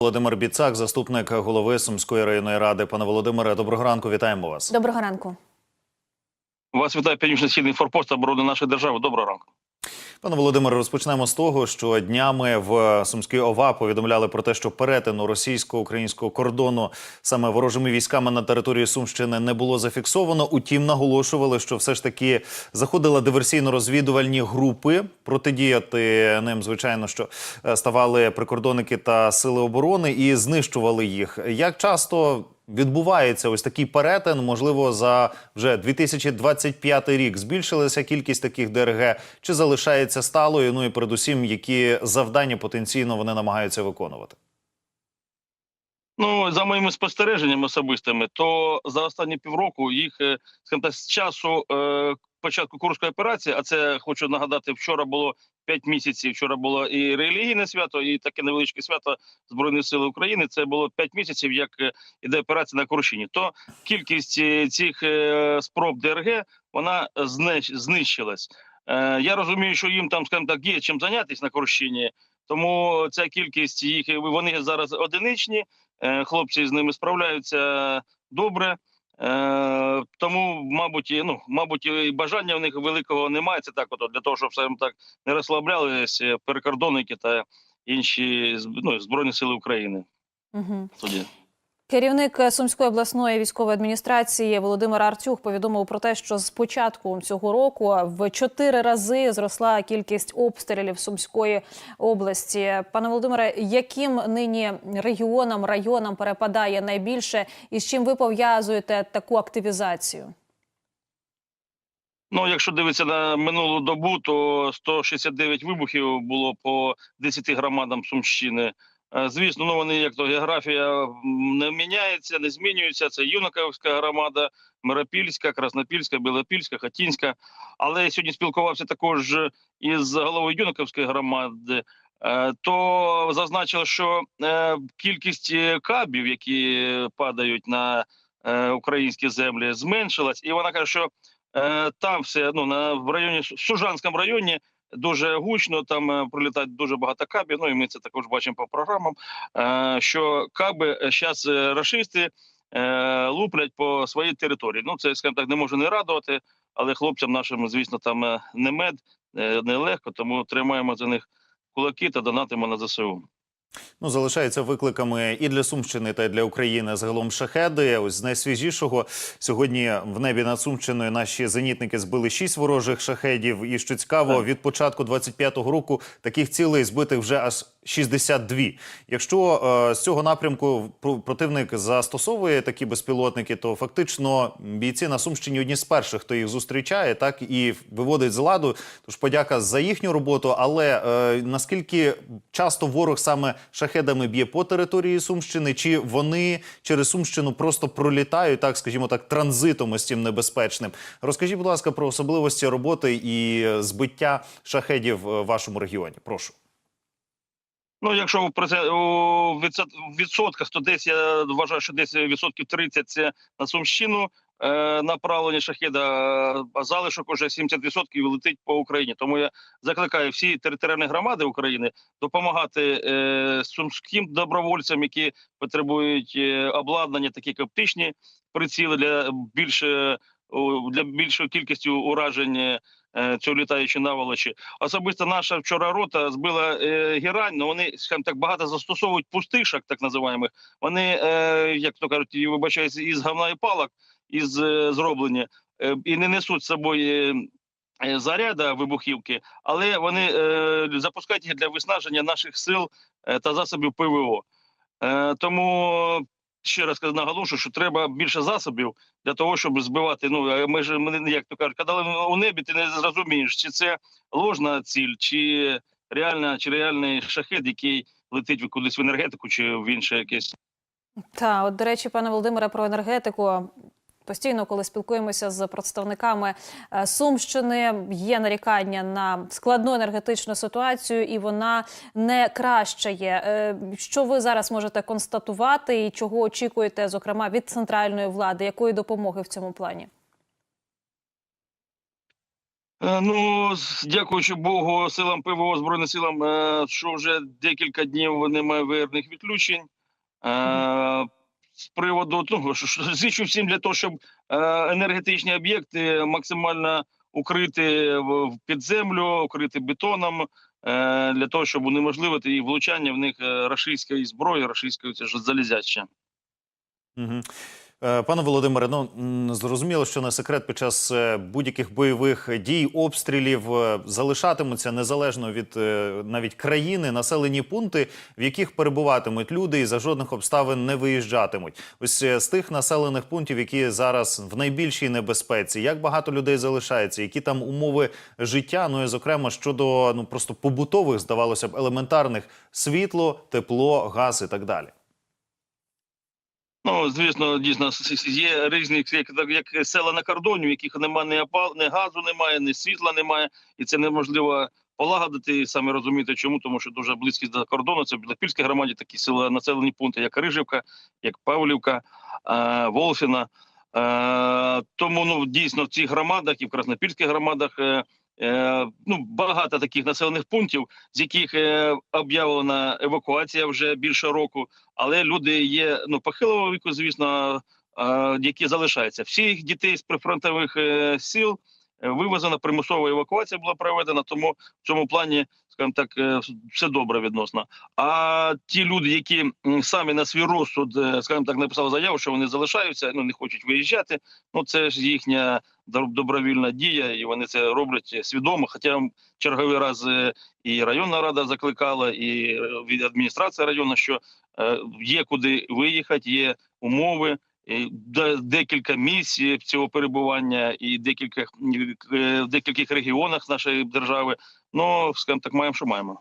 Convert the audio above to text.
Володимир Біцак, заступник голови Сумської районної ради. Пане Володимире, доброго ранку. Вітаємо вас. Доброго ранку. Вас вітає північно-східний форпост оборони нашої держави. Доброго ранку. Пане Володимире, розпочнемо з того, що днями в Сумській ОВА повідомляли про те, що перетину російсько-українського кордону саме ворожими військами на території Сумщини не було зафіксовано. Утім, наголошували, що все ж таки заходили диверсійно-розвідувальні групи. Протидіяти ним, звичайно, що е, ставали прикордонники та сили оборони і знищували їх. Як часто відбувається ось такий перетин? Можливо, за вже 2025 рік збільшилася кількість таких ДРГ, чи залишається сталою? Ну і передусім, які завдання потенційно вони намагаються виконувати? Ну за моїми спостереженнями особистими, то за останні півроку їх е, скажімо так, з часу е, початку курської операції, а це хочу нагадати, вчора було 5 місяців. Вчора було і релігійне свято, і таке невеличке свято Збройних сил України. Це було 5 місяців, як е, іде операція на Курщині. То кількість е, цих спроб ДРГ вона знищ- знищилась. Е, я розумію, що їм там, скажімо так, є чим зайнятися на Курщині. Тому ця кількість їх вони зараз одиничні. Е, Хлопці з ними справляються добре. Е, тому, мабуть, і, ну, мабуть, і бажання в них великого немає. Це так, от, для того, щоб скажімо так не розслаблялися перекордонники та інші ну, збройні сили України. Угу. Тоді. Керівник Сумської обласної військової адміністрації Володимир Артюх повідомив про те, що з початку цього року в чотири рази зросла кількість обстрілів Сумської області. Пане Володимире, яким нині регіонам районам перепадає найбільше, і з чим ви пов'язуєте таку активізацію? Ну, якщо дивитися на минулу добу, то 169 вибухів було по 10 громадам Сумщини. Е, Звісно, ну вони як то географія не міняється, не змінюється. Це Юнаковська громада, Миропільська, Краснопільська, Білопільська, Хатінська. Але я сьогодні спілкувався також із головою Юнаковської громади. е, То зазначили, що е, кількість кабів, які падають на українські землі, зменшилась, і вона каже, що там все ну на в районі Сужанському районі дуже гучно. Там пролітають прилітають дуже багато кабів. Ну і ми це також бачимо по програмам. Е, що каби зараз е, луплять по своїй території. Ну це скажімо так не можу не радувати, але хлопцям нашим, звісно, там е, не мед, е, не легко, тому тримаємо за них кулаки та донатимо на ЗСУ. Ну, залишаються викликами і для Сумщини, та й для України загалом шахеди. Ось з найсвіжішого сьогодні в небі над Сумщиною наші зенітники збили шість ворожих шахедів. І що цікаво, від початку 25-го року таких цілей збитих вже аж 62. Якщо е, з цього напрямку пр- противник застосовує такі безпілотники, то фактично бійці на Сумщині одні з перших, хто їх зустрічає, так і виводить з ладу. Тож подяка за їхню роботу. Але е, наскільки часто ворог саме шахедами б'є по території Сумщини, чи вони через Сумщину просто пролітають, так скажімо так, транзитом ось цим небезпечним? Розкажіть, будь ласка, про особливості роботи і е, збиття шахедів е, в вашому регіоні. Прошу. Ну, якщо в у відсотках, то десь я вважаю, що десь відсотків 30 це на Сумщину е, направлення шахеда, а залишок уже 70% летить по Україні. Тому я закликаю всі територіальні громади України допомагати е, сумським добровольцям, які потребують е, обладнання, такі як оптичні приціли для більше для більшої кількості уражень е, цього наволочі. Особисто наша вчора рота збила е, герань, але вони скажімо так багато застосовують пустишок, так називаємо. Вони, е, як то кажуть, і, вибачаюся, із говна і палок із зроблені і не несуть з собою. Заряда вибухівки, але вони е, запускають їх для виснаження наших сил та засобів ПВО. Е, тому ще раз наголошую, що треба більше засобів для того, щоб збивати. Ну е, ми ж ми, як то кажуть, коли у небі ти не зрозумієш, чи це ложна ціль, чи реальна, чи реальний шахет, який летить кудись в енергетику, чи в інше якесь Та от до речі, пане Володимире, про енергетику. Постійно, коли спілкуємося з представниками е, Сумщини, є нарікання на складну енергетичну ситуацію, і вона не кращає. Е, Що ви зараз можете констатувати, і чого очікуєте, зокрема від центральної влади, якої допомоги в цьому плані? Е, Ну, дякуючи Богу, силам ПВО, Збройним силам, що вже декілька днів немає виявлених відключень. Е, З приводу того, що зичу всім для того, щоб е, енергетичні об'єкти максимально укрити під землю, укрити бетоном, е, для того, щоб унеможливити і влучання в них е, рашистської зброї, рашистської залізяча. Угу. Пане Володимире, ну зрозуміло, що не секрет під час е, будь-яких бойових дій, обстрілів е, залишатимуться незалежно від е, навіть країни населені пункти, в яких перебуватимуть люди і за жодних обставин не виїжджатимуть. Ось е, з тих населених пунктів, які зараз в найбільшій небезпеці, як багато людей залишається, які там умови життя, ну і зокрема щодо ну просто побутових, здавалося б, елементарних світло, тепло, газ і так далі. Ну, звісно, дійсно є різні як, як села на кордоні, в яких немає ні опал, ні газу, немає, ні світла немає, і це неможливо полагодити. І Самі розумієте, чому тому, що дуже близькі до кордону. Це в Білопільській громаді такі села населені пункти, як Рижівка, як Павлівка, е, Волфіна. Е, тому ну дійсно в цих громадах і в Краснопільських громадах. Е, ну багато таких населених пунктів, з яких е, об'явлена евакуація вже більше року але люди є ну похилого віку, звісно, е, які залишаються. Всіх дітей з прифронтових сіл вивезена примусова евакуація була проведена. Тому в цьому плані, скажімо так, все добре відносно. А ті люди, які самі на свій розсуд, скажімо так, написали заяву, що вони залишаються, ну не хочуть виїжджати. Ну це ж їхня добровільна дія, і вони це роблять свідомо. Хоча черговий раз і районна рада закликала, і е, від адміністрація району, що е, є куди виїхати, є умови. Декілька місць є цього перебування і декілька е, в декількох регіонах нашої держави. Ну скажімо так, маємо, що маємо.